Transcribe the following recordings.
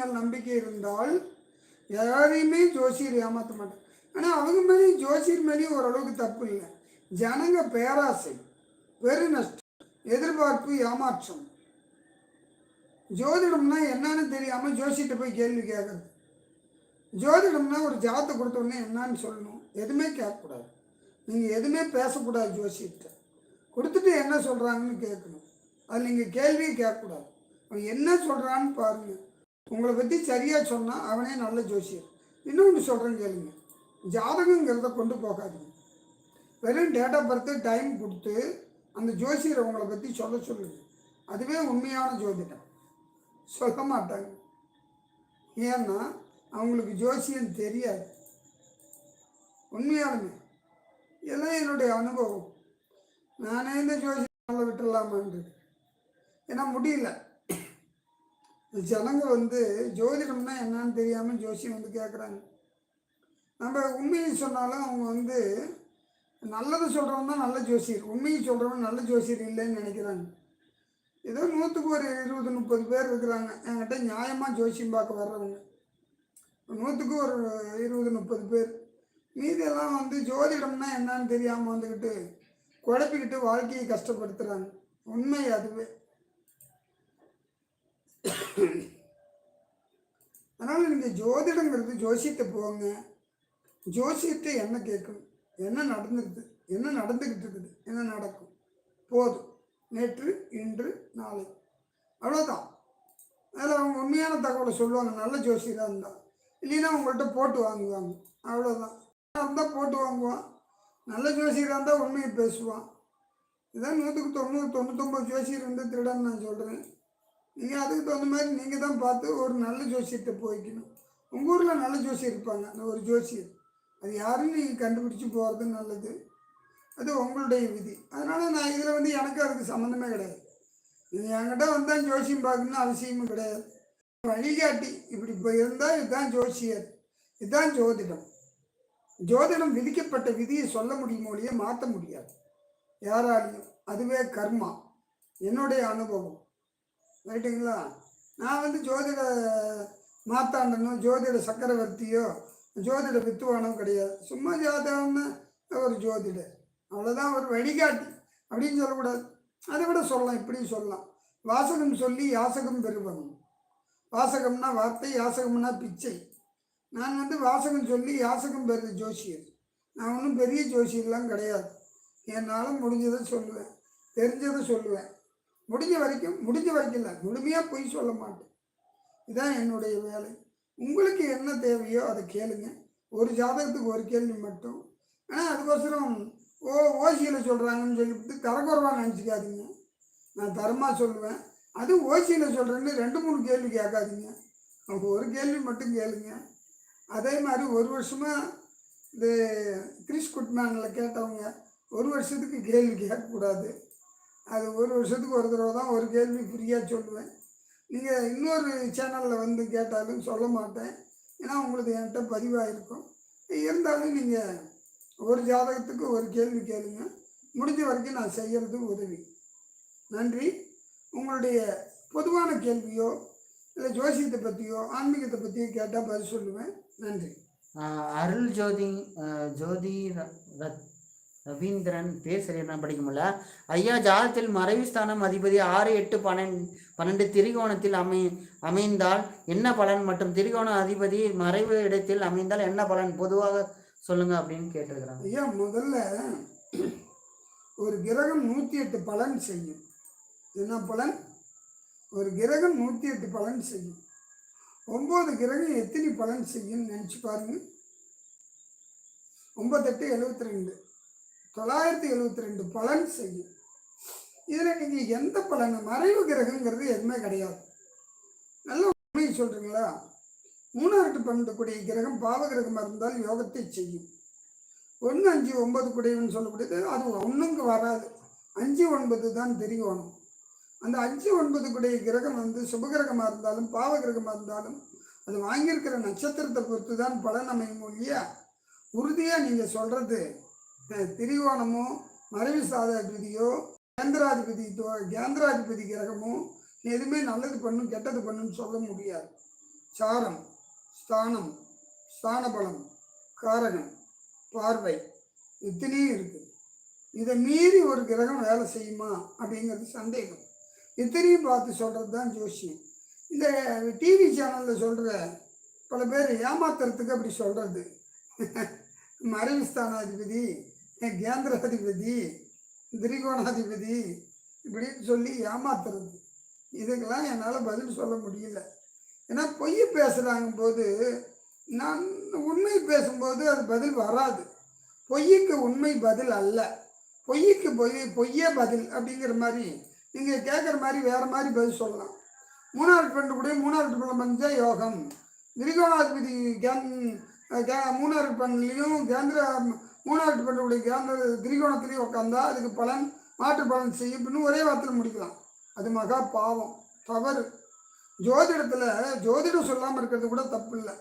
மேல் நம்பிக்கை இருந்தால் யாரையுமே ஜோசியர் ஏமாற்ற மாட்டார். ஆனால் அவங்க மேலேயும் ஜோசியர் மேலேயும் ஓரளவுக்கு தப்பு இல்லை. ஜனங்க பேராசை வெறு நஷ்டம் எதிர்பார்ப்பு ஏமாற்றம். ஜோதிடம்னா என்னன்னு தெரியாமல் ஜோசியிட்ட போய் கேள்வி கேட்குறது. ஜோதிடம்னா ஒரு ஜாதத்தை கொடுத்த உடனே என்னன்னு சொல்லணும். எதுவுமே கேட்கக்கூடாது. நீங்கள் எதுவுமே பேசக்கூடாது ஜோசியிட்ட கொடுத்துட்டு என்ன சொல்கிறாங்கன்னு கேட்கணும். அது நீங்கள் கேள்வியும் கேட்கக்கூடாது. அவன் என்ன சொல்கிறான்னு பாருங்கள் உங்களை பற்றி சரியாக சொன்னால் அவனே நல்ல ஜோசியர். இன்னொன்று சொல்கிறேன் கேளுங்க. ஜாதகங்கிறத கொண்டு போகாதீங்க. வெறும் டேட் ஆஃப் பர்த்து டைம் கொடுத்து அந்த ஜோசியரை உங்களை பற்றி சொல்ல சொல்லுங்க. அதுவே உண்மையான ஜோதிடம். சொல்ல மாட்டாங்க. ஏன்னா அவங்களுக்கு ஜோசியம் தெரியாது. உண்மையாலுமே. இதெல்லாம் என்னுடைய அனுபவம். நானே இந்த ஜோசியம் விட்டுடலாமான்றது. ஏன்னா முடியல. ஜனங்க வந்து ஜோதிடம்னா என்னன்னு தெரியாமல் ஜோசியம் வந்து கேட்குறாங்க நம்ம உண்மையை சொன்னாலும் அவங்க வந்து நல்லது சொல்கிறவன் தான் நல்ல ஜோசியர். உண்மையை சொல்கிறவன் நல்ல ஜோசியர் இல்லைன்னு நினைக்கிறாங்க. ஏதோ நூற்றுக்கு ஒரு இருபது முப்பது பேர் இருக்கிறாங்க. என்கிட்ட நியாயமாக ஜோசியம் பார்க்க வர்றவங்க. நூற்றுக்கு ஒரு இருபது முப்பது பேர். மீதியெல்லாம் வந்து ஜோதிடம்னா என்னன்னு தெரியாமல் வந்துக்கிட்டு குழப்பிக்கிட்டு வாழ்க்கையை கஷ்டப்படுத்துகிறாங்க உண்மை அதுவே. அதனால் நீங்கள் ஜோதிடங்கிறது ஜோசியத்தை போங்க. ஜோசியத்தை என்ன கேட்கும்? என்ன நடந்துருது? என்ன நடந்துக்கிட்டு இருக்குது? என்ன நடக்கும்? போதும். நேற்று இன்று நாளை. அவ்வளோதான் அதில் அவங்க உண்மையான தகவலை சொல்லுவாங்க. நல்ல ஜோசியராக இருந்தால் இல்லைன்னா அவங்கள்ட்ட போட்டு வாங்குவாங்க. அவ்வளோதான் இருந்தால் போட்டு வாங்குவான். நல்ல ஜோசியராக இருந்தால் உண்மையை பேசுவான். இதான் நூற்றுக்கு தொண்ணூறு தொண்ணூத்தொம்பது ஜோசியர் வந்து திருடன்னு நான் சொல்கிறேன் நீங்கள் அதுக்கு தகுந்த மாதிரி நீங்கள் தான் பார்த்து ஒரு நல்ல ஜோசியத்தை போய்க்கணும். உங்கள் ஊரில் நல்ல ஜோசியர் இருப்பாங்க. அந்த ஒரு ஜோசியர். அது யாருன்னு நீங்கள் கண்டுபிடிச்சி போகிறது நல்லது. அது உங்களுடைய விதி. அதனால் நான் இதில் வந்து எனக்கு அதுக்கு சம்மந்தமே கிடையாது. நீங்கள் என்கிட்ட வந்தால் ஜோசியம் பார்க்கணும்னு அவசியமும் கிடையாது. வழிகாட்டி இப்படி இப்போ இருந்தால் இதுதான் ஜோசியர். இதுதான் ஜோதிடம். ஜோதிடம் விதிக்கப்பட்ட விதியை சொல்ல முடியுமோ ஒழிய மாற்ற முடியாது. யாராலையும். அதுவே கர்மா. என்னுடைய அனுபவம். ரைட்டுங்களா நான் வந்து ஜோதிட மாத்தாண்டனோ ஜோதிட சக்கரவர்த்தியோ ஜோதிட வித்துவானோ கிடையாது. சும்மா ஜாதகம்னு ஒரு ஜோதிட. அவ்வளோதான் ஒரு வழிகாட்டி அப்படின்னு சொல்லக்கூடாது. அதை விட சொல்லலாம் இப்படியும் சொல்லலாம். வாசகம் சொல்லி யாசகம் பெறுவனும் வாசகம்னா வார்த்தை யாசகம்னா பிச்சை. நான் வந்து வாசகம் சொல்லி யாசகம் பெறுது ஜோசியர். நான் ஒன்றும் பெரிய ஜோசியர்லாம் கிடையாது. என்னால் முடிஞ்சதை சொல்லுவேன். தெரிஞ்சதை சொல்லுவேன். முடிஞ்ச வரைக்கும் முடிஞ்ச வரைக்கும் இல்லை. முழுமையாக பொய் சொல்ல மாட்டேன். இதுதான் என்னுடைய வேலை. உங்களுக்கு என்ன தேவையோ அதை கேளுங்க. ஒரு ஜாதகத்துக்கு ஒரு கேள்வி மட்டும். ஆனால் அதுக்கோசரம் ஓ ஓசியில் சொல்கிறாங்கன்னு சொல்லிவிட்டு தரக்குறவாக நினச்சிக்காதீங்க. நான் தரமாக சொல்லுவேன். அது ஓசியில் சொல்கிறேன்னு ரெண்டு மூணு கேள்வி கேட்காதீங்க. அவங்க ஒரு கேள்வி மட்டும் கேளுங்க. அதே மாதிரி ஒரு வருஷமாக இந்த கிறிஸ் குட்மேனில் கேட்டவங்க ஒரு வருஷத்துக்கு கேள்வி கேட்கக்கூடாது. அது ஒரு வருஷத்துக்கு ஒரு தடவை தான் ஒரு கேள்வி ஃப்ரீயாக சொல்லுவேன். நீங்கள் இன்னொரு சேனலில் வந்து கேட்டாலும் சொல்ல மாட்டேன். ஏன்னா உங்களுக்கு என்கிட்ட பதிவாயிருக்கும். இருந்தாலும் நீங்கள் ஒரு ஜாதகத்துக்கு ஒரு கேள்வி கேளுங்க. முடிஞ்ச வரைக்கும் நான் செய்கிறது உதவி. நன்றி. உங்களுடைய பொதுவான கேள்வியோ இல்லை ஜோசியத்தை பற்றியோ ஆன்மீகத்தை பற்றியோ கேட்டால் பதில் சொல்லுவேன். நன்றி. அருள் ஜோதி ஜோதி ரத்- ரவீந்திரன் பேர் சரியா படிக்க முடியல. ஐயா ஜாதத்தில் மறைவு ஸ்தானம் அதிபதி ஆறு எட்டு பன்னெண்டு பன்னெண்டு திரிகோணத்தில் அமை அமைந்தால் என்ன பலன்? மற்றும் திரிகோண அதிபதி மறைவு இடத்தில் அமைந்தால் என்ன பலன்? பொதுவாக சொல்லுங்க அப்படின்னு கேட்டிருக்கிறாங்க. ஐயா முதல்ல ஒரு கிரகம் நூற்றி எட்டு பலன் செய்யும். என்ன பலன்? ஒரு கிரகம் நூற்றி எட்டு பலன் செய்யும். ஒம்பது கிரகம் எத்தனை பலன் செய்யும்னு நினச்சி பாருங்க. ஒம்பத்தெட்டு எழுபத்தி ரெண்டு தொள்ளாயிரத்தி எழுபத்தி ரெண்டு பலன் செய்யும். இதில் நீங்கள் எந்த பலன்? மறைவு கிரகங்கிறது எதுவுமே கிடையாது. நல்ல உண்மையை சொல்கிறீங்களா மூணாறு பன்னெண்டு கூடிய கிரகம் பாவ கிரகமாக இருந்தால் யோகத்தை செய்யும். ஒன்று அஞ்சு ஒன்பது குடைன்னு சொல்லக்கூடியது அது ஒன்றுங்க வராது. அஞ்சு ஒன்பது தான் தெரியணும் அந்த அஞ்சு ஒன்பது குடைய கிரகம் வந்து சுபகிரகமாக இருந்தாலும் பாவ கிரகமாக இருந்தாலும் அது வாங்கியிருக்கிற நட்சத்திரத்தை பொறுத்து தான் பலன் அமையும் ஒழிய உறுதியாக நீங்கள் சொல்கிறது திரிகோணமோ மறைவு சாதாதிபதியோ கேந்திராதிபதி கேந்திராதிபதி கிரகமோ எதுவுமே நல்லது பண்ணும் கெட்டது பண்ணுன்னு சொல்ல முடியாது. சாரம் ஸ்தானம் ஸ்தானபலம் காரகம் பார்வை இத்தனையும் இருக்குது இதை மீறி ஒரு கிரகம் வேலை செய்யுமா அப்படிங்கிறது சந்தேகம். இத்தனையும் பார்த்து சொல்கிறது தான் ஜோசியம். இந்த டிவி சேனலில் சொல்கிற பல பேர் ஏமாத்துறதுக்கு அப்படி சொல்கிறது மறைவுஸ்தானாதிபதி கேந்திராதிபதி திரிகோணாதிபதி இப்படின்னு சொல்லி ஏமாத்துறது. இதுக்கெல்லாம் என்னால் பதில் சொல்ல முடியல. ஏன்னா பொய் பேசுகிறாங்க போது நான் உண்மை பேசும்போது அது பதில் வராது. பொய்யுக்கு உண்மை பதில் அல்ல. பொய்யுக்கு பொய் பொய்யே பதில் அப்படிங்கிற மாதிரி நீங்கள் கேட்குற மாதிரி வேறு மாதிரி பதில் சொல்லலாம். மூணாவது பெண்ணு கூட மூணாவது பலம் பஞ்ச யோகம். திரிகோணாதிபதி கேன் கே மூணாவது பெண்லேயும் கேந்திர மூணாவது பெண்ணுடைய அந்த திரிகோணத்திலேயே உட்காந்தா அதுக்கு பலன் மாற்று பலன் செய்யும். இன்னும் ஒரே வார்த்தையில் முடிக்கலாம். அது மகா பாவம் தவறு. ஜோதிடத்தில் ஜோதிடம் சொல்லாமல் இருக்கிறது கூட தப்பு இல்லை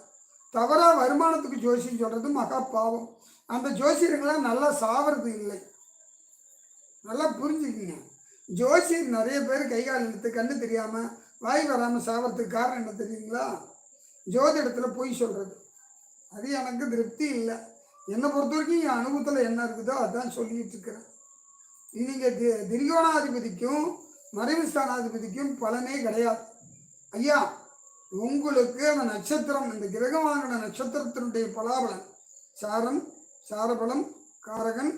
தவறாக வருமானத்துக்கு ஜோசியம் சொல்கிறது மகா பாவம். அந்த ஜோசியர்கள்லாம் நல்லா சாவறது இல்லை. நல்லா புரிஞ்சுக்கிங்க. ஜோசியர் நிறைய பேர் கை கால் இழுத்து கண்ணு தெரியாமல் வாய் வராமல் சாவறதுக்கு காரணம் என்ன தெரியுங்களா? ஜோதிடத்தில் பொய் சொல்கிறது அது எனக்கு திருப்தி இல்லை. என்னை பொறுத்த வரைக்கும் என் அனுபவத்தில் என்ன இருக்குதோ அதான் சொல்லிட்டு இருக்கிறேன். நீங்கள் தி திரிகோணாதிபதிக்கும் மறைவு ஸ்தானாதிபதிக்கும் பலனே கிடையாது. ஐயா உங்களுக்கு அந்த நட்சத்திரம் இந்த கிரகம் வாங்கின நட்சத்திரத்தினுடைய பலாபலன் சாரம் சாரபலம் காரகன்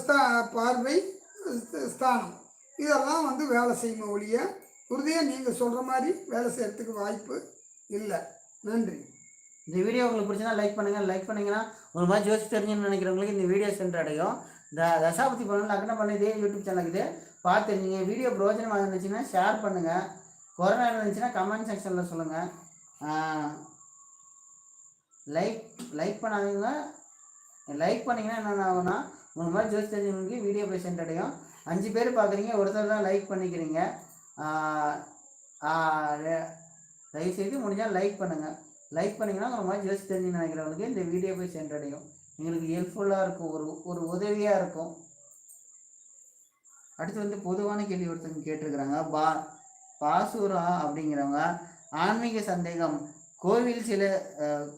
ஸ்தா- பார்வை ஸ்தானம் இதெல்லாம் வந்து வேலை செய்யுங்க ஒழிய உறுதியாக நீங்கள் சொல்கிற மாதிரி வேலை செய்கிறதுக்கு வாய்ப்பு இல்லை. நன்றி. இந்த வீடியோ உங்களுக்கு பிடிச்சா லைக் பண்ணுங்கள் லைக் பண்ணிங்கன்னா ஒரு மாதிரி ஜோசி தெரிஞ்சுன்னு நினைக்கிறவங்களுக்கு இந்த வீடியோ சென்றடையும் த தசாபதி பண்ணல லக்னம் பண்ண இதே யூடியூப் சேனல் இருக்குது பார்த்து தெரிஞ்சுங்க. வீடியோ பிரோஜனமாக இருந்துச்சுன்னா ஷேர் பண்ணுங்கள் கொரோனா இருந்துச்சுன்னா கமெண்ட் செக்ஷனில் சொல்லுங்கள் லைக் லைக் பண்ணாதீங்கன்னா லைக் பண்ணிங்கன்னா என்னென்ன ஆகும்னா ஒரு மாதிரி ஜோசி தெரிஞ்சவங்களுக்கு வீடியோ போய் சென்றடையும் அஞ்சு பேர் பார்க்குறீங்க ஒருத்தர் தான் லைக் பண்ணிக்கிறீங்க. தயவுசெய்து முடிஞ்சால் லைக் பண்ணுங்கள் லைக் பண்ணிங்கன்னா ஒரு மாதிரி ஜோசி தெரிஞ்சு நினைக்கிறவங்களுக்கு இந்த வீடியோ போய் சென்றடையும். எங்களுக்கு ஹெல்ப்ஃபுல்லாக இருக்கும் ஒரு ஒரு உதவியாக இருக்கும். அடுத்து வந்து பொதுவான கேள்வி ஒருத்தவங்க கேட்டிருக்கிறாங்க. பா பாசூரா அப்படிங்கிறவங்க ஆன்மீக சந்தேகம் கோவில் சில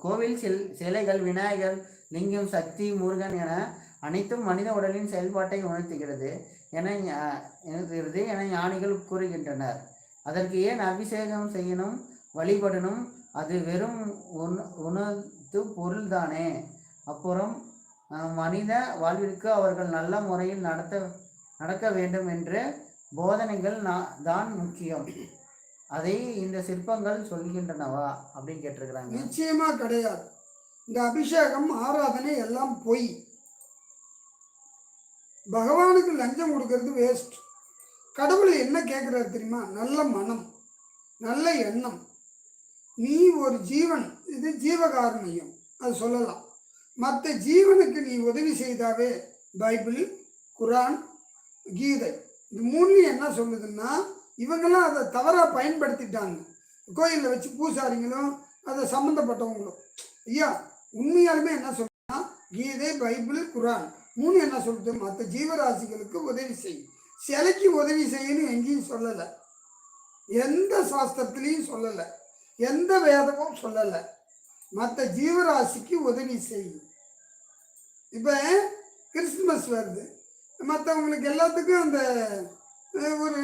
கோவில் சில் சிலைகள் விநாயகர் லிங்கம் சக்தி முருகன் என அனைத்தும் மனித உடலின் செயல்பாட்டை உணர்த்துகிறது என இருக்கிறது உணர்த்துகிறது என ஞானிகள் கூறுகின்றனர். அதற்கு ஏன் அபிஷேகம் செய்யணும் வழிபடணும் அது வெறும் உண உணர்த்து பொருள்தானே. அப்புறம் மனித வாழ்விற்கு அவர்கள் நல்ல முறையில் நடத்த நடக்க வேண்டும் என்று போதனைகள் தான் முக்கியம். அதை இந்த சிற்பங்கள் சொல்கின்றனவா? அப்படின்னு கேட்டிருக்கிறாங்க. நிச்சயமா கிடையாது. இந்த அபிஷேகம் ஆராதனை எல்லாம் பொய். பகவானுக்கு லஞ்சம் கொடுக்கறது வேஸ்ட் கடவுள் என்ன கேட்குறாரு தெரியுமா? நல்ல மனம் நல்ல எண்ணம். நீ ஒரு ஜீவன் இது ஜீவகாருண்யம். அது சொல்லலாம். மற்ற ஜீவனுக்கு நீ உதவி செய்தாவே பைபிள் குரான் கீதை. இது மூணுலையும் என்ன சொல்லுதுன்னா இவங்கெல்லாம் அதை தவறாக பயன்படுத்திட்டாங்க. கோயிலில் வச்சு பூசாரிங்களும் அதை சம்மந்தப்பட்டவங்களும் ஐயா உண்மையாலுமே என்ன சொல்லுன்னா கீதை பைபிள் குரான். மூணு என்ன சொல்லுது? மற்ற ஜீவராசிகளுக்கு உதவி செய். சிலைக்கு உதவி செய்யணும் எங்கேயும் சொல்லலை. எந்த சாஸ்திரத்துலேயும் சொல்லலை. எந்த வேதமும் சொல்லலை. மற்ற ஜீவராசிக்கு உதவி செய்யும் இப்போ கிறிஸ்துமஸ் வருது. மற்றவங்களுக்கு எல்லாத்துக்கும் அந்த ஒரு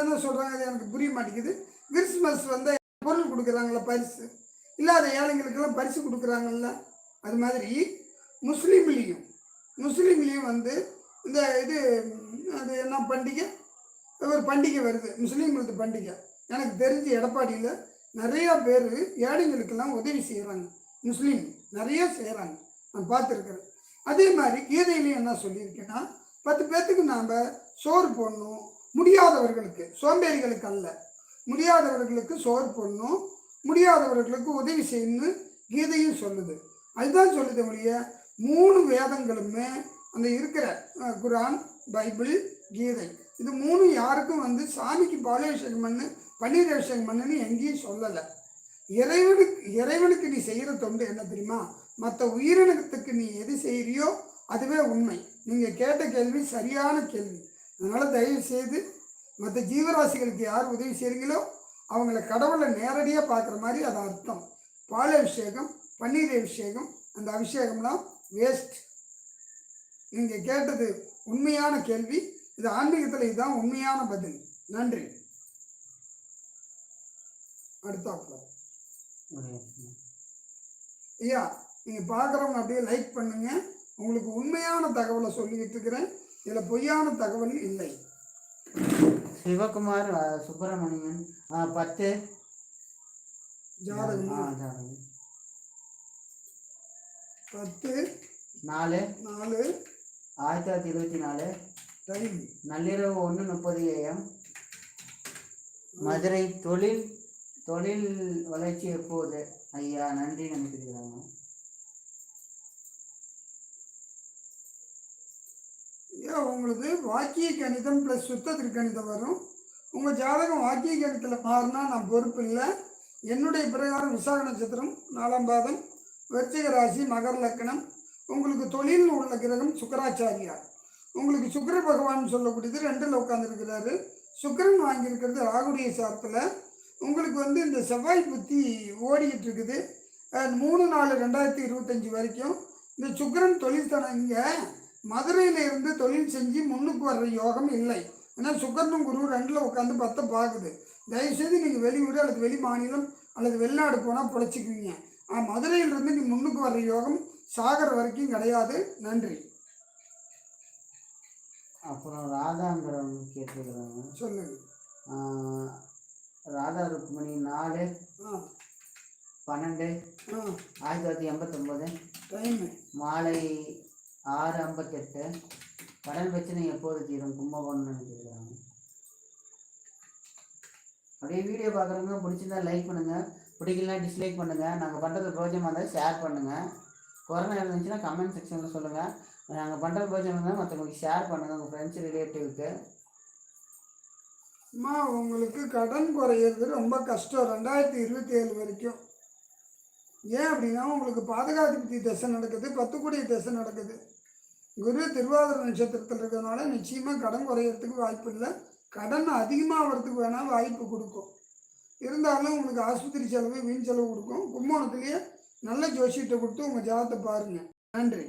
என்ன சொல்கிறாங்க அது எனக்கு புரிய மாட்டேங்குது. கிறிஸ்மஸ் வந்து பொருள் கொடுக்குறாங்களா பரிசு. இல்லாத ஏழைங்களுக்கெல்லாம் பரிசு கொடுக்குறாங்கல்ல. அது மாதிரி முஸ்லீம்லேயும் முஸ்லீம்லேயும் வந்து இந்த இது அது என்ன பண்டிகை? ஒரு பண்டிகை வருது. முஸ்லீம்களுக்கு பண்டிகை. எனக்கு தெரிஞ்ச எடப்பாடியில் நிறையா பேர் ஏழைங்களுக்கெல்லாம் உதவி செய்கிறாங்க முஸ்லீம் நிறைய செய்கிறாங்க நான் பார்த்துருக்குறேன். அதே மாதிரி கீதையிலையும் என்ன சொல்லியிருக்கேன்னா பத்து பேர்த்துக்கு நாம் சோறு போடணும். முடியாதவர்களுக்கு சோம்பேறிகளுக்கு அல்ல. முடியாதவர்களுக்கு சோறு போடணும். முடியாதவர்களுக்கு உதவி செய்யணும்னு கீதையும் சொல்லுது. அதுதான் சொல்லுது ஒழிய மூணு வேதங்களுமே அந்த இருக்கிற குரான் பைபிள் கீதை. இது மூணு யாருக்கும் வந்து சாமிக்கு பாலாபிஷேகம் பண்ணு பன்னீர் அபிஷேகம் பண்ணுன்னு எங்கேயும் சொல்லலை. இறைவனுக்கு இறைவனுக்கு நீ செய்கிற தொண்டு என்ன தெரியுமா? மற்ற உயிரினத்துக்கு நீ எது செய்கிறியோ அதுவே உண்மை. நீங்கள் கேட்ட கேள்வி சரியான கேள்வி. அதனால் தயவு செய்து மற்ற ஜீவராசிகளுக்கு யார் உதவி செய்கிறீங்களோ அவங்கள கடவுளை நேரடியாக பார்க்குற மாதிரி அது அர்த்தம். பால் அபிஷேகம் பன்னீர் அபிஷேகம் அந்த அபிஷேகம்லாம் வேஸ்ட் நீங்கள் கேட்டது உண்மையான கேள்வி. இது ஆன்மீகத்தில் இதுதான் உண்மையான பதில். நன்றி. அடுத்தாப்புல. ஐயா நீங்கள் பார்க்குறவங்க அப்படியே லைக் பண்ணுங்க. உங்களுக்கு உண்மையான தகவலை சொல்லிக்கிட்டு இருக்கிறேன். இதில் பொய்யான தகவல் இல்லை. சிவகுமார் சுப்பிரமணியன் பத்து. ஜாதகமா. ஜாதகம். பத்து. நாலு. நாலு. ஆயிரத்தி தொள்ளாயிரத்தி இருபத்தி நாலு. நள்ளிரவு ஒன்று முப்பது ஏஎம் மதுரை தொழில் தொழில் வளர்ச்சி எப்போது? ஐயா நன்றி நினைக்கிறாங்க ஐயா உங்களுக்கு வாக்கிய கணிதம் ப்ளஸ் சுத்த திருக்கணிதம் வரும். உங்கள் ஜாதகம் வாக்கிய கணிதத்தில் மாறினா நான் பொறுப்பு இல்லை. என்னுடைய பிரகாரம் விசாக நட்சத்திரம் நாலாம் பாதம் விருச்சிக ராசி மகர லக்கணம். உங்களுக்கு தொழில் உள்ள கிரகம் சுக்கராச்சாரியார் உங்களுக்கு சுக்கர பகவான் சொல்லக்கூடியது ரெண்டில் உட்காந்துருக்கிறாரு சுக்கரன் வாங்கியிருக்கிறது ராகுடைய சாரத்தில். உங்களுக்கு வந்து இந்த செவ்வாய் புத்தி ஓடிக்கிட்டு இருக்குது. மூணு நாலு ரெண்டாயிரத்தி இருபத்தஞ்சி வரைக்கும் இந்த சுக்கிரன் தொழில் தனம் இங்கே மதுரையில் இருந்து தொழில் செஞ்சு முன்னுக்கு வர்ற யோகம் இல்லை. ஏன்னா சுக்கரனும் குரு ரெண்டில் உட்காந்து பத்தை பார்க்குது தயவுசெய்து நீங்கள் வெளியூர் அல்லது வெளி மாநிலம் அல்லது வெளிநாடு போனால் பிழைச்சிக்குவீங்க. ஆனால் மதுரையிலிருந்து நீ முன்னுக்கு வர்ற யோகம் சாகர வரைக்கும் கிடையாது. நன்றி. அப்புறம் ராதாங்கிறவங்க கேட்டிருக்கிறாங்க. சொல்லுங்க. ஆஹ், ராதா ருக்மணி நாலு பன்னெண்டு ஆயிரத்தி தொள்ளாயிரத்தி எண்பத்தொம்போது. மாலை ஆறு ஐம்பத்தெட்டு. கடன் பிரச்சனை எப்போது தீரும்? கும்பகோணம் நினைக்கிறாங்க அப்படியே வீடியோ பார்க்குறவங்க பிடிச்சிருந்தா லைக் பண்ணுங்கள் பிடிக்கலனா டிஸ்லைக் பண்ணுங்கள் நாங்கள் பண்ணுறது பிரோஜனமாக இருந்தால் ஷேர் பண்ணுங்கள் கொரோனா இருந்துச்சுன்னா கமெண்ட் செக்ஷனில் சொல்லுங்கள் நாங்கள் பண்ணுறது பிரோஜனம் இருந்தால் மற்றவங்களுக்கு ஷேர் பண்ணுங்கள் உங்கள் ஃப்ரெண்ட்ஸ் ரிலேட்டிவ்க்கு அம்மா உங்களுக்கு கடன் குறையிறது ரொம்ப கஷ்டம். ரெண்டாயிரத்தி இருபத்தி ஏழு வரைக்கும். ஏன் அப்படின்னா உங்களுக்கு பாதகாதிபதி தசை நடக்குது பத்துக்குடி தசை நடக்குது. குரு திருவாதிர நட்சத்திரத்தில் இருக்கிறதுனால நிச்சயமாக கடன் குறையிறதுக்கு வாய்ப்பு இல்லை. கடன் அதிகமாகிறதுக்கு வேணால் வாய்ப்பு கொடுக்கும். இருந்தாலும் உங்களுக்கு ஆஸ்பத்திரி செலவு வீண் செலவு கொடுக்கும். கும்போணத்துலேயே நல்ல ஜோசியத்தை கொடுத்து உங்கள் ஜாதத்தை பாருங்கள் நன்றி.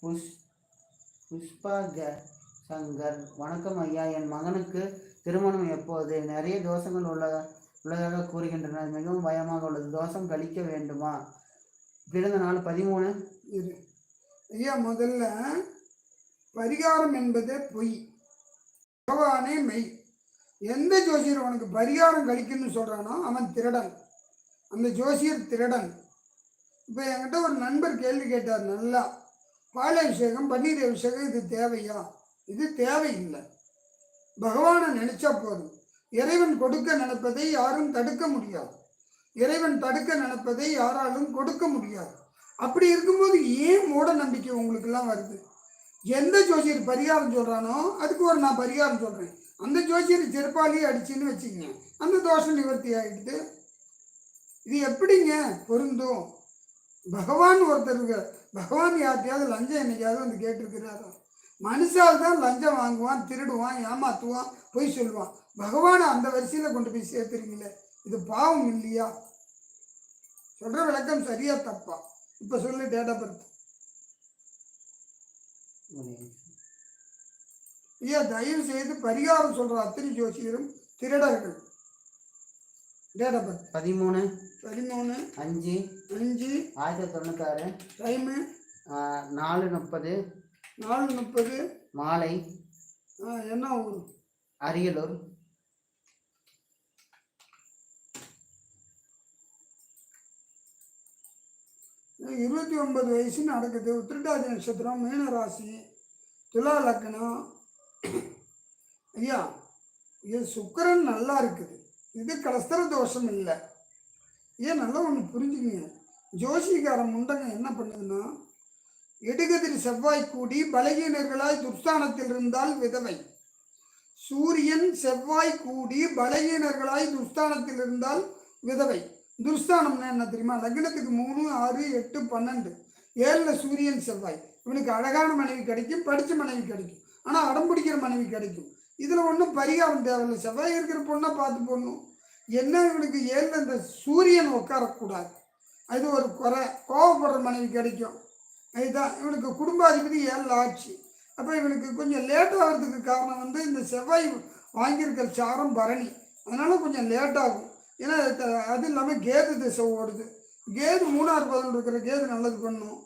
புஷ் புஷ்பா சங்கர். வணக்கம் ஐயா. என் மகனுக்கு திருமணம் எப்போது? நிறைய தோஷங்கள் உள்ளதா உள்ளதாக கூறுகின்றனர் மிகவும் பயமாக உள்ளது. தோஷம் கழிக்க வேண்டுமா? பிறந்த நாள் பதிமூணு? இது ஐயா முதல்ல பரிகாரம் என்பது பொய். பகவானே மெய். எந்த ஜோசியர் உனக்கு பரிகாரம் கழிக்கணும்னு சொல்கிறானோ அவன் திருடன். அந்த ஜோசியர் திருடன். இப்போ என்கிட்ட ஒரு நண்பர் கேள்வி கேட்டார் நல்லா. பால் அபிஷேகம் பன்னீர் அபிஷேகம் இது தேவையா? இது தேவையில்லை. பகவானை நினைச்சா போதும். இறைவன் கொடுக்க நினைப்பதை யாரும் தடுக்க முடியாது. இறைவன் தடுக்க நினைப்பதை யாராலும் கொடுக்க முடியாது. அப்படி இருக்கும்போது ஏன் மூட நம்பிக்கை உங்களுக்கெல்லாம் வருது? எந்த ஜோசியர் பரிகாரம் சொல்கிறானோ அதுக்கு ஒரு நான் பரிகாரம் சொல்கிறேன் அந்த ஜோசியர் செருப்பாலேயே அடிச்சுன்னு வச்சுக்கங்க. அந்த தோஷம் நிவர்த்தி ஆகிடுது இது எப்படிங்க பொருந்தும்? பகவான் ஒருத்தருக்கு பகவான் யார்ட்டையாவது லஞ்சம் என்னைக்காவது வந்து கேட்டிருக்கிறாரா மனுஷால் தான் லஞ்சம் வாங்குவான் திருடுவான் ஏமாத்துவான் பொய் சொல்லுவான். பகவானை அந்த வரிசையில் கொண்டு போய் சேர்த்துறீங்களே இது பாவம் இல்லையா? சொல்கிற விளக்கம் சரியா தப்பா? இப்போ சொல்லு டேட் ஆஃப் பர்த். ஐயா தயவு செய்து பரிகாரம் சொல்கிற அத்தனை ஜோசியரும் திருடர்கள். டேட் ஆஃப் பர்த் பதிமூணு பதிமூணு அஞ்சு அஞ்சு ஆயிரத்தி தொண்ணூத்தாறு டைமு நாலு முப்பது நாலு முப்பது. மாலை என்ன ஊர்? அரியலூர். இருபத்தி ஒன்பது வயசு நடக்குது. உத்திரட்டாதி நட்சத்திரம் மீன ராசி துலா லக்னம். ஐயா இது சுக்கிரன் நல்லா இருக்குது. இது கலஸ்தர தோஷம் இல்லை. ஏன் நல்லா ஒன்று புரிஞ்சுக்கங்க. ஜோசிகாரம் முண்டங்க என்ன பண்ணுதுன்னா எடுகதிர் செவ்வாய் கூடி பலகீனர்களாய் துர்ஸ்தானத்தில் இருந்தால் விதவை. சூரியன் செவ்வாய் கூடி பலகீனர்களாய் துர்ஸ்தானத்தில் இருந்தால் விதவை. துர்ஸ்தானம்னா என்ன தெரியுமா? லக்னத்துக்கு மூணு ஆறு எட்டு பன்னெண்டு. ஏழில் சூரியன் செவ்வாய். இவனுக்கு அழகான மனைவி கிடைக்கும் படித்த மனைவி கிடைக்கும். ஆனால் அடம் பிடிக்கிற மனைவி கிடைக்கும். இதில் ஒன்றும் பரிகாரம் தேவையில்லை. செவ்வாய் இருக்கிற பொண்ணை பார்த்து போடணும். என்ன இவனுக்கு ஏழு இந்த சூரியன் உட்காரக்கூடாது? அது ஒரு குறை. கோவப்படுற மனைவி கிடைக்கும். இதுதான் இவனுக்கு குடும்பாதிபதி ஏழில் ஆட்சி அப்போ இவனுக்கு கொஞ்சம் லேட் ஆகிறதுக்கு காரணம் வந்து இந்த செவ்வாய் வாங்கியிருக்கிற சாரம் பரணி. அதனால் கொஞ்சம் லேட் ஆகும். ஏன்னா அது- இல்லாமல் கேது திசை ஓடுது. கேது மூணாறு பதினொன்று இருக்கிற கேது நல்லது பண்ணும்.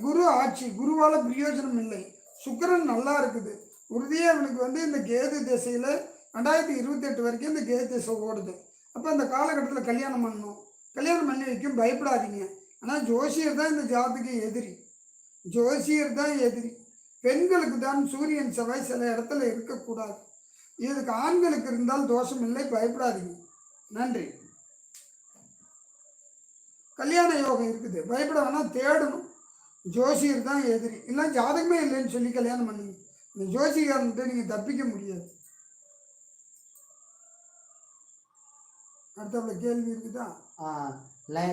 குரு ஆட்சி. குருவால் பிரயோஜனம் இல்லை. சுக்கரன் நல்லா இருக்குது. உறுதியாக அவனுக்கு வந்து இந்த கேது திசையில் ரெண்டாயிரத்தி இருபத்தெட்டு வரைக்கும் இந்த கேது திசை ஓடுது. அப்போ அந்த காலகட்டத்தில் கல்யாணம் பண்ணணும். கல்யாணம் பண்ணி வைக்கும் பயப்படாதீங்க. ஆனால் ஜோசியர் தான் இந்த ஜாத்துக்கு எதிரி. ஜோசியர் தான் எதிரி. பெண்களுக்கு தான் சூரியன் செவ்வாய் சில இடத்துல இருக்கக்கூடாது. இதுக்கு ஆண்களுக்கு இருந்தால் தோஷம் இல்லை பயப்படாதீங்க. நன்றி. கல்யாண யோகம் இருக்குது. பயப்பட வேணால் தேடணும். ஜோசியர் தான் எதிரி. இல்லை ஜாதகமே இல்லைன்னு சொல்லி கல்யாணம் பண்ணுங்க. இந்த ஜோசிகாரன்ட்டு நீங்கள் தப்பிக்க முடியாது. அடுத்தவள கேள்வி இருக்குதா? லை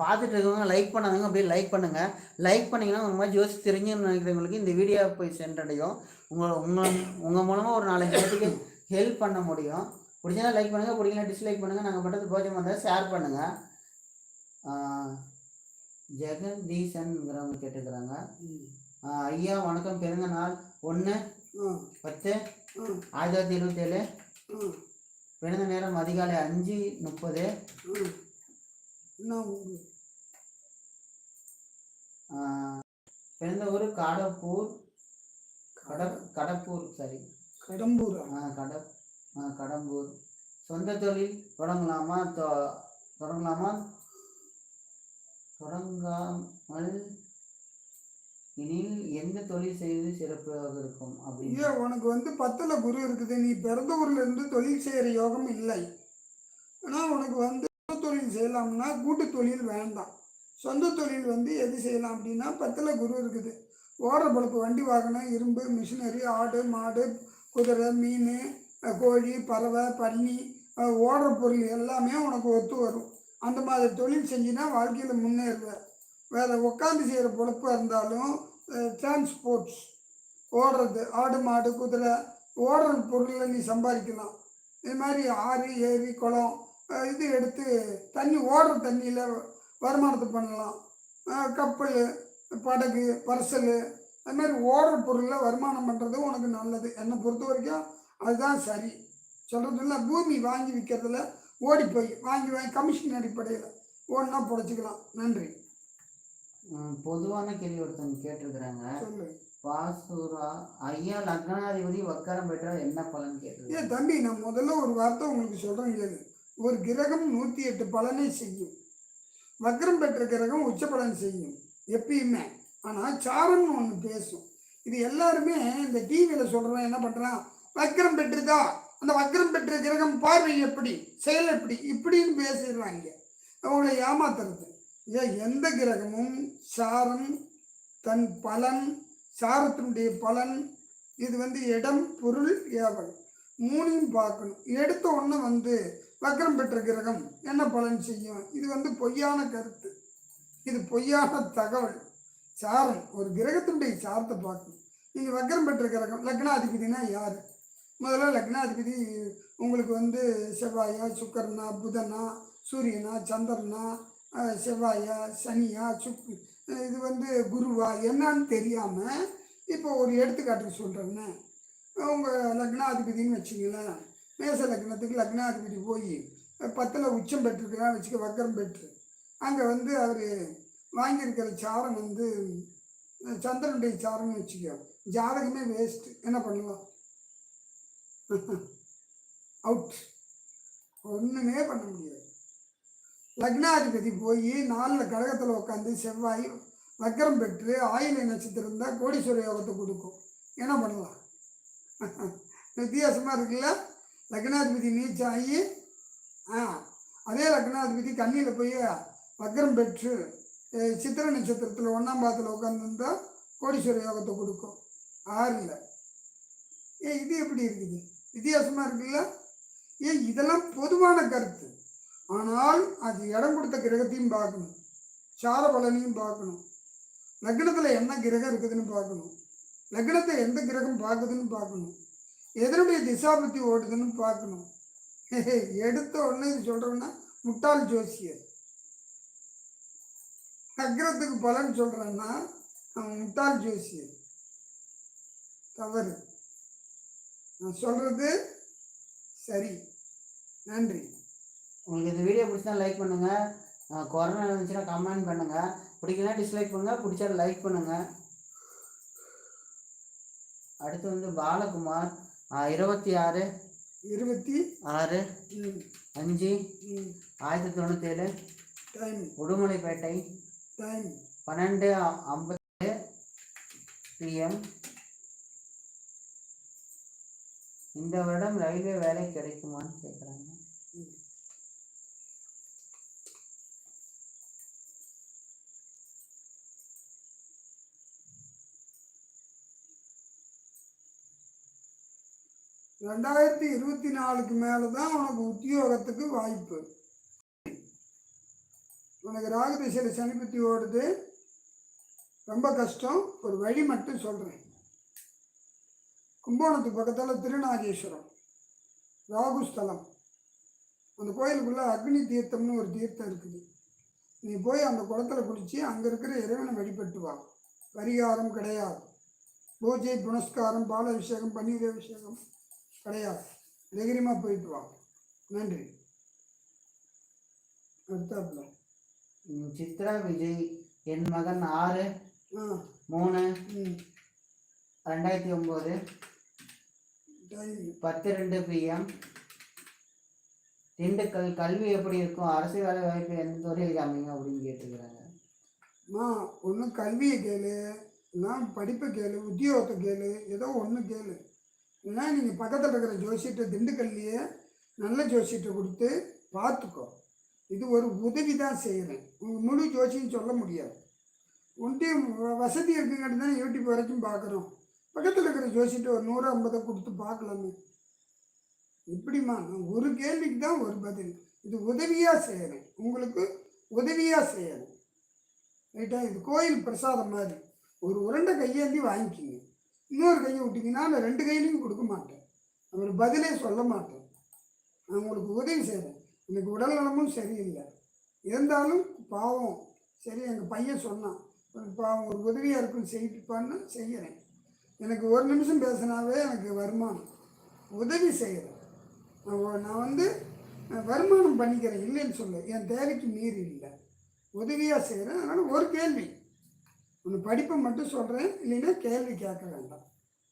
பார்த்துட்டு இருக்கவங்க லைக் பண்ணாதவங்க அப்படியே லைக் பண்ணுங்கள் லைக் பண்ணிங்கன்னா உங்கள் மாதிரி ஜோசி தெரிஞ்சுன்னு நினைக்கிறவங்களுக்கு இந்த வீடியோ போய் சென்றடையும் உங்கள் உங்கள் உங்கள் மூலமாக ஒரு நாலஞ்சு பேருக்கு ஹெல்ப் பண்ண முடியும். பிடிச்சா லைக் பண்ணுங்கள் பிடிக்கல டிஸ்லைக் பண்ணுங்கள் நாங்கள் பண்ணுறது போஜம் பண்ணுறது ஷேர் பண்ணுங்கள் ஜெகதீசன்ங்கிறவங்க கேட்டுக்கிறாங்க. ஐயா வணக்கம். பிறந்த நாள் ஒன்று பத்து ஆயிரத்தி தொள்ளாயிரத்தி இருபத்தேழு ஆ பிறந்த நேரம் அதிகாலை அஞ்சு முப்பது. பிறந்த ஊர் காடப்பூர். கட கடப்பூர் சாரி கடம்பூரா? ஆ கட ஆ கடம்பூர். சொந்த தொழில் தொடங்கலாமா? தொடங்கலாமா? தொடங்காமல் எனில் எந்த தொழில் செய்வது சிறப்பாக இருக்கும் அப்படின்னு. உனக்கு வந்து பத்தில் குரு இருக்குது. நீ பிறந்த ஊர்ல இருந்து தொழில் செய்கிற யோகம் இல்லை. ஆனால் உனக்கு வந்து சொந்த தொழில் செய்யலாம்னா கூட்டு தொழில் வேண்டாம். சொந்த தொழில் வந்து எது செய்யலாம் அப்படின்னா பத்தில் குரு இருக்குது. ஓடுற பழப்பு வண்டி வாகனம் இரும்பு மிஷினரி ஆடு மாடு குதிரை மீன் கோழி பறவை பன்னி ஓடுற பொருள் எல்லாமே உனக்கு ஒத்து வரும். அந்த மாதிரி தொழில் செஞ்சுன்னா வாழ்க்கையில் முன்னேறுவேன் வேறு உட்காந்து செய்கிற பொழுப்பாக இருந்தாலும் டிரான்ஸ்போர்ட்ஸ் ஓடுறது ஆடு மாடு குதிரை ஓடுற பொருளில் நீ சம்பாதிக்கலாம். இது மாதிரி ஆறு ஏரி குளம் இது எடுத்து தண்ணி ஓடுற தண்ணியில் வருமானத்தை பண்ணலாம். கப்பல் படகு பரிசல் அது மாதிரி ஓடுற பொருளில் வருமானம் பண்ணுறது உனக்கு நல்லது. என்னை பொறுத்த வரைக்கும் அதுதான் சரி. சொல்கிறது இல்லை பூமி வாங்கி விற்கிறதுல ஓடி போய் வாங்கி வாங்கி கமிஷன் அடிப்படையில் ஓடினா பொழைச்சிக்கலாம் நன்றி. பொதுவான கேள்வி ஒருத்தவங்க கேட்டிருக்கிறாங்க. பாசுரா ஐயா லக்னாதிபதி வக்கரம் பெற்றால் என்ன பலன் ஏ கேட்டிருக்காங்க தம்பி நான் முதல்ல ஒரு வார்த்தை உங்களுக்கு சொல்கிறேன் கேளு. ஒரு கிரகம் நூற்றி எட்டு பலனை செய்யும். வக்ரம் பெற்ற கிரகம் உச்ச பலன் செய்யும் எப்பயுமே. ஆனால் சாரம்னு ஒன்று பேசும். இது எல்லாருமே இந்த டிவியில் சொல்கிறவன் என்ன பண்ணுறான் வக்ரம் பெற்றுதா? அந்த வக்ரம் பெற்ற கிரகம் பார்வை எப்படி? செயல் எப்படி? இப்படின்னு பேசிடுறாங்க. அவங்கள ஏமாத்துறது. ஏன் எந்த கிரகமும் சாரம் தன் பலன் சாரத்தினுடைய பலன் இது வந்து இடம் பொருள் ஏவல் மூணையும் பார்க்கணும். எடுத்த உடனே வந்து வக்கரம் பெற்ற கிரகம் என்ன பலன் செய்யும்? இது வந்து பொய்யான கருத்து. இது பொய்யான தகவல். சாரம் ஒரு கிரகத்தினுடைய சாரத்தை பார்க்கணும். நீங்கள் வக்கரம் பெற்ற கிரகம் லக்னாதிபதினா யார்? முதல்ல லக்னாதிபதி உங்களுக்கு வந்து செவ்வாயா சுக்கரனா புதனா சூரியனா சந்திரனா செவ்வாயா சனியா சுக்கு இது வந்து குருவா என்னன்னு தெரியாமல் இப்போ ஒரு எடுத்துக்காட்டுக்கு சொல்கிறேன்னு உங்கள் லக்னாதிபதினு வச்சிங்களேன். மேச லக்னத்துக்கு லக்னாதிபதி போய் பத்தில் உச்சம் பெற்றிருக்கிறான் வச்சுக்க வக்கரம் பெற்று. அங்கே வந்து அவர் வாங்கியிருக்கிற சாரம் வந்து சந்திரனுடைய சாரம்னு வச்சுக்கோ. ஜாதகமே வேஸ்ட்டு என்ன பண்ணலாம்? அவுட் ஒன்றுமே பண்ண முடியாது. லக்னாதிபதி போய் நாலில் கடகத்தில் உட்காந்து செவ்வாய் வக்கரம் பெற்று ஆயில நட்சத்திரம் இருந்தால் கோடீஸ்வர யோகத்தை கொடுக்கும். என்ன பண்ணலாம்? வித்தியாசமாக இருக்குல்ல? லக்னாதிபதி நீச்சம் ஆகி ஆ அதே லக்னாதிபதி கண்ணியில் போய் வக்கரம் பெற்று சித்திர நட்சத்திரத்தில் ஒன்றாம் பாதத்தில் உட்காந்துருந்தா கோடீஸ்வர யோகத்தை கொடுக்கும். ஆறில். ஏ இது எப்படி இருக்குது? வித்தியாசமாக இருக்குல்ல? ஏ இதெல்லாம் பொதுவான கருத்து. ஆனால் அது இடம் கொடுத்த கிரகத்தையும் பார்க்கணும். சார பலனையும் பார்க்கணும். லக்னத்தில் என்ன கிரகம் இருக்குதுன்னு பார்க்கணும். லக்னத்தை எந்த கிரகம் பார்க்குதுன்னு பார்க்கணும். எதனுடைய திசாபத்தி ஓடுதுன்னு பார்க்கணும். எடுத்த உடனே இது சொல்கிறோன்னா முட்டாள் ஜோசியர். லக்னத்துக்கு பலன் சொல்கிறேன்னா முட்டாள் ஜோசியர். தவறு. நான் சொல்கிறது சரி. நன்றி. உங்களுக்கு இந்த வீடியோ பிடிச்சா லைக் பண்ணுங்கள் கொரோனா இருந்துச்சுன்னா கமெண்ட் பண்ணுங்கள் பிடிக்கலனா டிஸ்லைக் பண்ணுங்கள் பிடிச்சா லைக் பண்ணுங்கள் அடுத்து வந்து பாலகுமார். இருபத்தி ஆறு. இருபத்தி ஆறு. அஞ்சு. ஆயிரத்தி தொண்ணூற்றேழு டைம் உடுமலைப்பேட்டை. டைம் பன்னெண்டு ஐம்பது. பிஎம் இந்த வருடம் ரயில்வே வேலை கிடைக்குமான்னு கேட்குறாங்க ரெண்டாயிரத்தி இருபத்தி நாலுக்கு மேலே தான் உனக்கு உத்தியோகத்துக்கு வாய்ப்பு. உனக்கு ராகதிசையில் சனிபுத்தி ஓடுது. ரொம்ப கஷ்டம். ஒரு வழி மட்டும் சொல்கிறேன் கும்போணத்துக்கு பக்கத்தில் திருநாகேஸ்வரம். ராகுஸ்தலம் அந்த கோயிலுக்குள்ளே அக்னி தீர்த்தம்னு ஒரு தீர்த்தம் இருக்குது. நீ போய் அந்த குளத்துல குளித்து அங்கே இருக்கிற இறைவனை வழிபட்டு வா. பரிகாரம் கிடையாது. பூஜை புனஸ்காரம் பால அபிஷேகம் பன்னீர் அபிஷேகம். கிடையாது தைரியமாக போயிட்டு வா. நன்றி. அடுத்தாப்புல. சித்ரா விஜய் என் மகன் ஆறு மூணு ம். ரெண்டாயிரத்தி ஒம்பது. பத்து ரெண்டு பிஎம் திண்டுக்கல் கல்வி எப்படி இருக்கும்? அரசு வேலை வாய்ப்பு எந்த துறையில் அமையும் அப்படின்னு கேட்டுக்கிறாங்க. அம்மா ஒன்று கல்வியை கேளு. இல்லைனா படிப்பை கேளு உத்தியோகத்தை கேளு. ஏதோ ஒன்று கேளு. இல்லைன்னா நீங்கள் பக்கத்தில் இருக்கிற ஜோசியத்தை திண்டுக்கல்லையே நல்ல ஜோசியத்தை கொடுத்து பார்த்துக்கோ. இது ஒரு உதவி தான் செய்கிறேன் உங்கள் முழு ஜோசியம் சொல்ல முடியாது. ஒன்றையும் வசதி இருக்குங்கிறது தான் யூடியூப் வரைக்கும் பார்க்குறோம். பக்கத்தில் இருக்கிற ஜோசியத்தை ஒரு நூறு ஐம்பதை கொடுத்து பார்க்கலாமே. இப்படிம்மா நான் ஒரு கேள்விக்கு தான் ஒரு பதில். இது உதவியாக செய்கிறேன் உங்களுக்கு உதவியாக செய்கிறேன் ரைட்டா? இது கோயில் பிரசாதம் மாதிரி. ஒரு உருண்டை கையேந்தி வாங்கிக்கிங்க. இன்னொரு கையை விட்டிங்கன்னா நான் ரெண்டு கையிலையும் கொடுக்க மாட்டேன். அவர் பதிலே சொல்ல மாட்டேன். நான் உங்களுக்கு உதவி செய்கிறேன் எனக்கு உடல் நலமும் சரியில்லை. இருந்தாலும் பாவம். சரி எங்கள் பையன் சொன்னான். ஒரு பாவம் ஒரு உதவியாக இருக்குன்னு செய்யிட்டுப்பான்னு செய்கிறேன் எனக்கு ஒரு நிமிஷம் பேசினாவே எனக்கு வருமானம். உதவி செய்கிறேன் நான் நான் வந்து வருமானம் பண்ணிக்கிறேன். இல்லைன்னு சொல்ல. என் தேவைக்கு மீறி இல்லை. உதவியாக செய்கிறேன் அதனால் ஒரு கேள்வி. ஒன்று படிப்பை மட்டும் சொல்கிறேன் இல்லைன்னா கேள்வி கேட்க வேண்டாம்.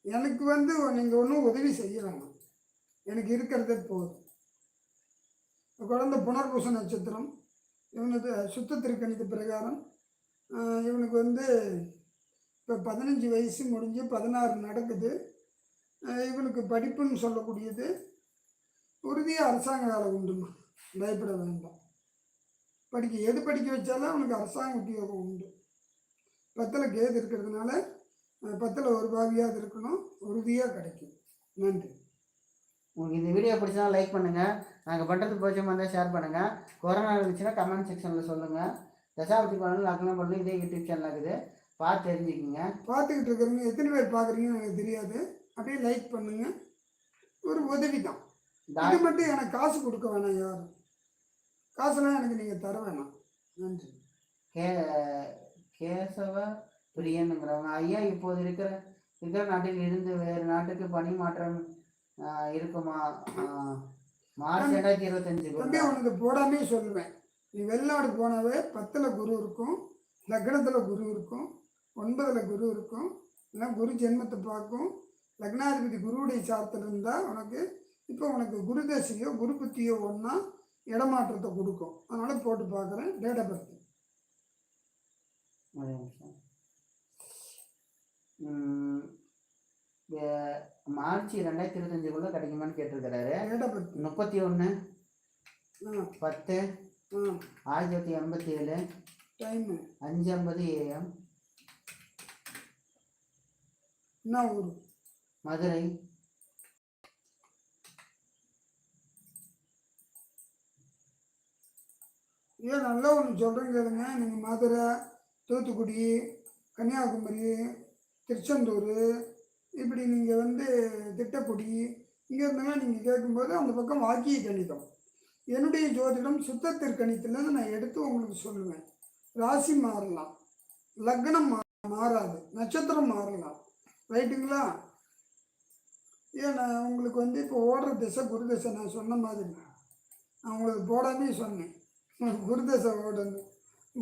எனக்கு வந்து நீங்கள் ஒன்றும் உதவி செய்யலாமா. எனக்கு இருக்கிறதே போதும். குழந்தை புனர்பூச நட்சத்திரம் இவனுக்கு சுத்த திருக்கணிக்கு பிரகாரம் இவனுக்கு வந்து இப்போ பதினஞ்சு வயசு முடிஞ்சு பதினாறு நடக்குது. இவனுக்கு படிப்புன்னு சொல்லக்கூடியது உறுதியாக அரசாங்க வேலை உண்டுமா பயப்பட வேண்டாம். படிக்க எது படிக்க வச்சாலும் அவனுக்கு அரசாங்க உத்தியோகம் உண்டு. பத்தில் கேது இருக்கிறதுனால பத்தில் ஒரு பாவியாவது இருக்கணும். உறுதியாக கிடைக்கும். நன்றி. உங்களுக்கு இந்த வீடியோ பிடிச்சா லைக் பண்ணுங்கள் நாங்கள் பண்ணுறது பிடிச்சமாக இருந்தால் ஷேர் பண்ணுங்கள் கொரோனா இருந்துச்சுன்னா கமெண்ட் செக்ஷனில் சொல்லுங்கள் தசாபதி பண்ணணும் லக்னம் பண்ணணும் இதே யூடியூப் சேனல் இருக்குது பார்த்து தெரிஞ்சுக்கிங்க. பார்த்துக்கிட்டு இருக்கிறவங்க எத்தனை பேர் பார்க்குறீங்கன்னு எனக்கு தெரியாது. அப்படியே லைக் பண்ணுங்க. ஒரு உதவி தான் இது மட்டும் எனக்கு காசு கொடுக்க வேணாம் யாரும். காசெல்லாம் எனக்கு நீங்கள் தர வேணாம். நன்றி. கே கேசவ பிரியனுங்கிறவங்க. ஐயா இப்போது இருக்கிற இருக்கிற நாட்டில் இருந்து வேறு நாட்டுக்கு பணி மாற்றம் இருக்குமா? மார்ச் ரெண்டாயிரத்தி தம்பி இருபத்தஞ்சுக்குள்ள உனக்கு போடாமே சொல்லுவேன். நீ வெளிநாடு போனாவே பத்தில் குரு இருக்கும் லக்னத்தில் குரு இருக்கும் ஒன்பதில் குரு இருக்கும் இல்லை குரு ஜென்மத்தை பார்க்கும். லக்னாதிபதி குருவுடைய சாரத்தில் இருந்தால் உனக்கு இப்போ உனக்கு குரு தசையோ குரு புத்தியோ ஒன்றா இடமாற்றத்தை கொடுக்கும். அதனால் போட்டு பார்க்குறேன் டேட் ஆஃப் பர்த் ஒரே நிமிஷம் மார்ச் ரெண்டாயிரத்தி இருபத்தஞ்சுக்குள்ள கிடைக்குமான்னு கேட்டிருக்கிறாரு. முப்பத்தி ஒன்று பத்து ஆயிரத்தி தொள்ளாயிரத்தி எண்பத்தி ஏழு டைமு. அஞ்சு ஐம்பது ஏஎம். என்ன ஊர்? மதுரை. ஏன் நல்லா ஒன்று சொல்கிறேன் கேளுங்க. நீங்கள் மதுரை தூத்துக்குடி கன்னியாகுமரி திருச்செந்தூர் இப்படி நீங்கள் வந்து திட்டக்குடி இங்கே இருந்தெல்லாம் நீங்கள் கேட்கும்போது அந்த பக்கம் வாக்கிய கணிதம். என்னுடைய ஜோதிடம் சுத்த திருக்கணித்திலேருந்து நான் எடுத்து உங்களுக்கு சொல்லுவேன். ராசி மாறலாம். லக்னம் மா மாறாது. நட்சத்திரம் மாறலாம். ரைட்டுங்களா? ஏன் நான் உங்களுக்கு வந்து இப்போ ஓடுற திசை குரு திசை நான் சொன்ன மாதிரி. நான் உங்களுக்கு போடாமே சொன்னேன். குரு திசை ஓடணும்.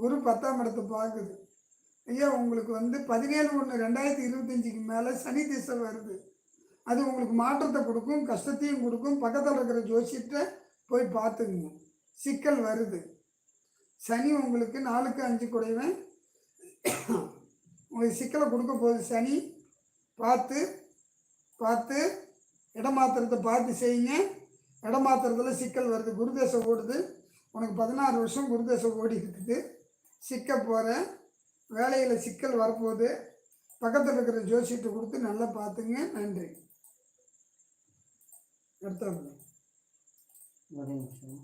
குரு பத்தாம் இடத்தை பார்க்குது. ஐயா உங்களுக்கு வந்து பதினேழு ஒன்று ரெண்டாயிரத்தி இருபத்தஞ்சிக்கு மேலே சனி திசை வருது. அது உங்களுக்கு மாற்றத்தை கொடுக்கும் கஷ்டத்தையும் கொடுக்கும். பக்கத்தில் இருக்கிற ஜோசியத்தை போய் பார்த்துக்குங்க. சிக்கல் வருது. சனி உங்களுக்கு நாலுக்கு அஞ்சு குடைவன் உங்களுக்கு சிக்கலை கொடுக்க போகுது சனி. பார்த்து பார்த்து இடமாத்திரத்தை பார்த்து செய்யுங்க. இடமாத்திரத்தில் சிக்கல் வருது. குருதேசம் ஓடுது. உனக்கு பதினாறு வருஷம் குருதேசம் ஓடி இருக்குது. சிக்க போகிற வேலையில் சிக்கல் வரப்போகுது. பக்கத்தில் இருக்கிற ஜோசியத்தை கொடுத்து நல்லா பார்த்துங்க. நன்றி. அடுத்தாப்புல ஒரே நிமிஷம்.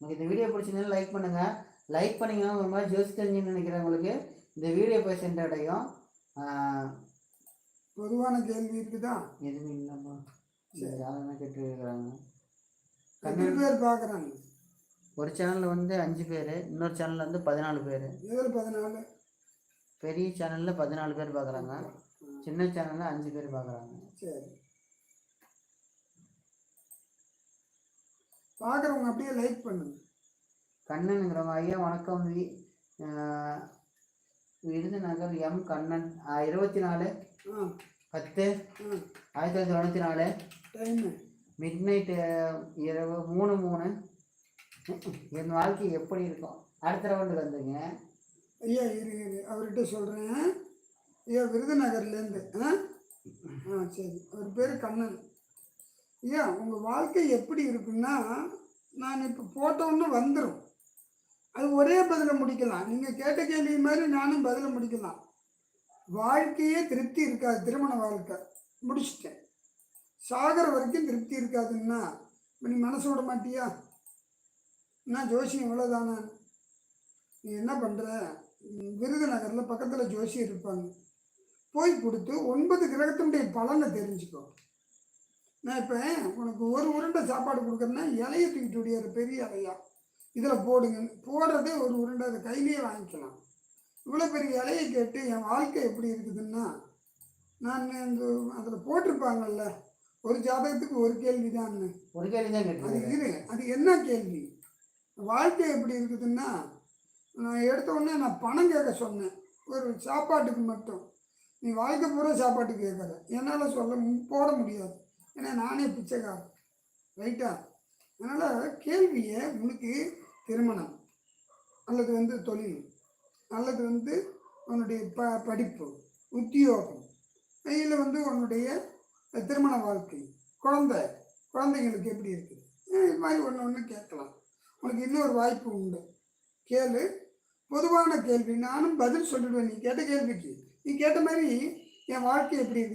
உங்களுக்கு இந்த வீடியோ பிடிச்சிருந்தா லைக் பண்ணுங்க. லைக் பண்ணீங்கன்னா ஒரு மாதிரி ஜோசி தெரிஞ்சுன்னு நினைக்கிறவங்களுக்கு இந்த வீடியோ போய் சென்றடையும் பொதுவான கேள்வி இருக்குதா? எதுவும் இல்லைம்மா. ஜாதகம் கேட்டு இருக்கிறாங்க பேர் பார்க்குறாங்க. ஒரு சேனலில் வந்து அஞ்சு பேர் இன்னொரு சேனலில் வந்து பதினாலு பேர். பதினாலு. பெரிய சேனலில் பதினாலு பேர் பார்க்குறாங்க சின்ன சேனலில் அஞ்சு பேர் பார்க்குறாங்க சரி. பார்க்குறவங்க அப்படியே லைக் பண்ணுங்க. கண்ணனுங்கிறவங்க ஐயா வணக்கம். வி விருதுநகர் எம். கண்ணன். இருபத்தி நாலு பத்து. ஆயிரத்தி தொள்ளாயிரத்தி தொண்ணூற்றி நாலு. மிட் நைட்டு இரவு மூணு மூணு. என் வாழ்க்கை எப்படி இருக்கும்? அடுத்த ரவுண்டு வந்துங்க ஐயா இரு இரு. அவர்கிட்ட சொல்கிறேன் ஐயா விருதுநகர்லேருந்து. ஆ? ஆ சரி. அவர் பேர் கண்ணன். ஐயா உங்கள் வாழ்க்கை எப்படி இருக்குன்னா நான் இப்போ போட்டோன்னு வந்துடும் அது ஒரே பதிலை முடிக்கலாம். நீங்கள் கேட்ட கேள்வி மாதிரி நானும் பதிலை முடிக்கலாம். வாழ்க்கையே திருப்தி இருக்காது. திருமண வாழ்க்கை. முடிச்சிட்டேன். சாகர வரைக்கும் திருப்தி இருக்காதுன்னா நீ மனசு விட மாட்டியா? என்ன ஜோசியம் இவ்வளோதானா நீ என்ன பண்ணுற விருதுநகரில் பக்கத்தில் ஜோசியர் இருப்பாங்க. போய் கொடுத்து ஒன்பது கிரகத்தினுடைய பலனை தெரிஞ்சுக்கோ. நான் இப்போ உனக்கு ஒரு உருண்டை சாப்பாடு கொடுக்குறேன்னா இலைய தூக்கிட்டு ஓடியாரு பெரிய இலையா? இதில் போடுங்க. போடுறதே ஒரு உருண்டை அதை கையிலேயே வாங்கிக்கலாம். இவ்வளோ பெரிய இலையை கேட்டு என் வாழ்க்கை எப்படி இருக்குதுன்னா நான் இந்த அதில் போட்டிருப்பாங்கல்ல ஒரு ஜாதகத்துக்கு ஒரு கேள்வி தான்னு ஒரு கேள்வி தான் அது இரு. அது என்ன கேள்வி? வாழ்க்கை எப்படி இருக்குதுன்னா நான் எடுத்த உடனே நான் பணம் கேட்க சொன்னேன். ஒரு சாப்பாட்டுக்கு மட்டும். நீ வாழ்க்கை பூரா சாப்பாட்டு கேட்குற. என்னால் சொல்ல போட முடியாது. ஏன்னா நானே பிச்சைக்காரன். ரைட்டா? அதனால் கேள்வியை உனக்கு திருமணம். அல்லது வந்து தொழில். அல்லது வந்து உன்னுடைய ப படிப்பு உத்தியோகம். இல்லை வந்து உன்னுடைய திருமண வாழ்க்கை. குழந்தை. குழந்தைங்களுக்கு எப்படி இருக்குது இது மாதிரி ஒன்று ஒன்று கேட்கலாம். உனக்கு இன்னொரு வாய்ப்பு உண்டு. கேளு. பொதுவான கேள்வி. நானும் பதில் சொல்லிடுவேன். நீ கேட்ட கேள்விக்கு. நீ கேட்ட மாதிரி என் வாழ்க்கை எப்படி இருக்குது